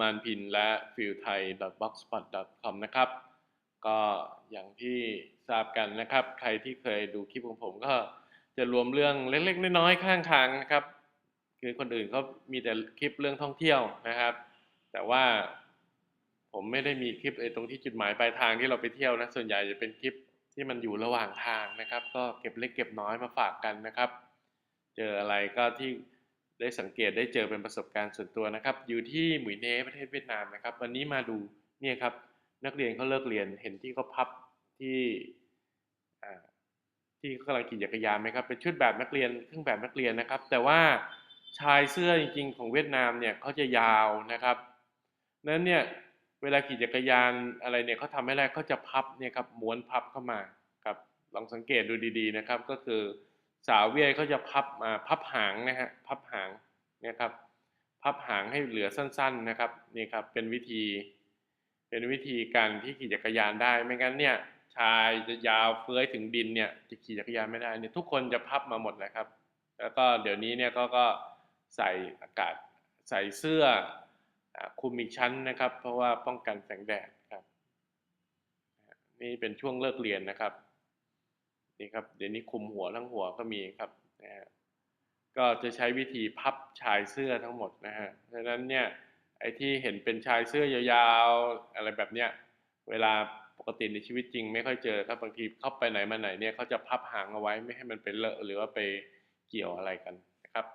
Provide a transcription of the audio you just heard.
มานพินและฟิลไทย blogspot com นะครับ ก็อย่างที่ทราบกันนะครับ ใครที่เคยดูคลิปของผมก็จะรวมเรื่องเล็กๆน้อยๆข้างทางนะครับ คือคนอื่นเขามีแต่คลิปเรื่องท่องเที่ยวนะครับ แต่ว่าผมไม่ได้มีคลิปไอ้ตรงที่จุดหมายปลายทางที่เราไปเที่ยวนะ ส่วนใหญ่จะเป็นคลิปที่มันอยู่ระหว่างทางนะครับ ก็เก็บเล็กเก็บน้อยมาฝากกันนะครับ เจออะไรก็ที่ ได้สังเกตได้เจอเป็นประสบการณ์ส่วนตัวนะครับ อยู่ที่หมุยเนประเทศเวียดนามนะครับ วันนี้มาดูเนี่ยครับนักเรียนเขาเลิกเรียนเห็นที่เขาพับที่ที่เขากำลังขี่จักรยานไหมครับเป็นชุดแบบนักเรียนเครื่องแบบนักเรียนนะครับ แต่ว่าชายเสื้อจริงๆของเวียดนามเนี่ยเขาจะยาวนะครับนั้นเนี่ยเวลาขี่จักรยานอะไรเนี่ยเขาทำให้แรกเขาจะพับเนี่ยครับม้วนพับเข้ามาครับลองสังเกตดูดีๆนะครับ ก็คือ สาวเวียเขาจะพับมาพับหางนะฮะพับหางเนี่ยครับพับหางให้เหลือสั้น ๆนะครับนี่ครับเป็นวิธี เป็นวิธีการที่ขี่จักรยานได้ไม่งั้นเนี่ยชายจะยาวเฟื้อยถึงดินเนี่ยจะขี่จักรยานไม่ได้เนี่ยทุกคนจะพับมาหมดเลยครับ แล้วก็เดี๋ยวนี้เนี่ยก็ก็ใส่อากาศใส่เสื้ออคุมอีกชั้นนะครับ เพราะว่าป้องกันแสงแดดครับ นี่เป็นช่วงเลิกเรียนนะครับ นี่ครับเดี๋ยวนี้คลุมหัวทั้งหัวก็มีครับนะฮะก็จะใช้วิธีพับชายเสื้อทั้งหมดนะฮะเพราะฉะนั้นเนี่ยไอ้ที่เห็นเป็นชายเสื้อยาวๆอะไรแบบเนี้ยเวลาปกติในชีวิตจริง ไม่ค่อยเจอครับบางทีเข้าไปไหนมาไหนเนี่ยเขาจะพับหางเอาไว้ไม่ให้มันเป็นเลอะหรือว่าไปเกี่ยวอะไรกันนะครับ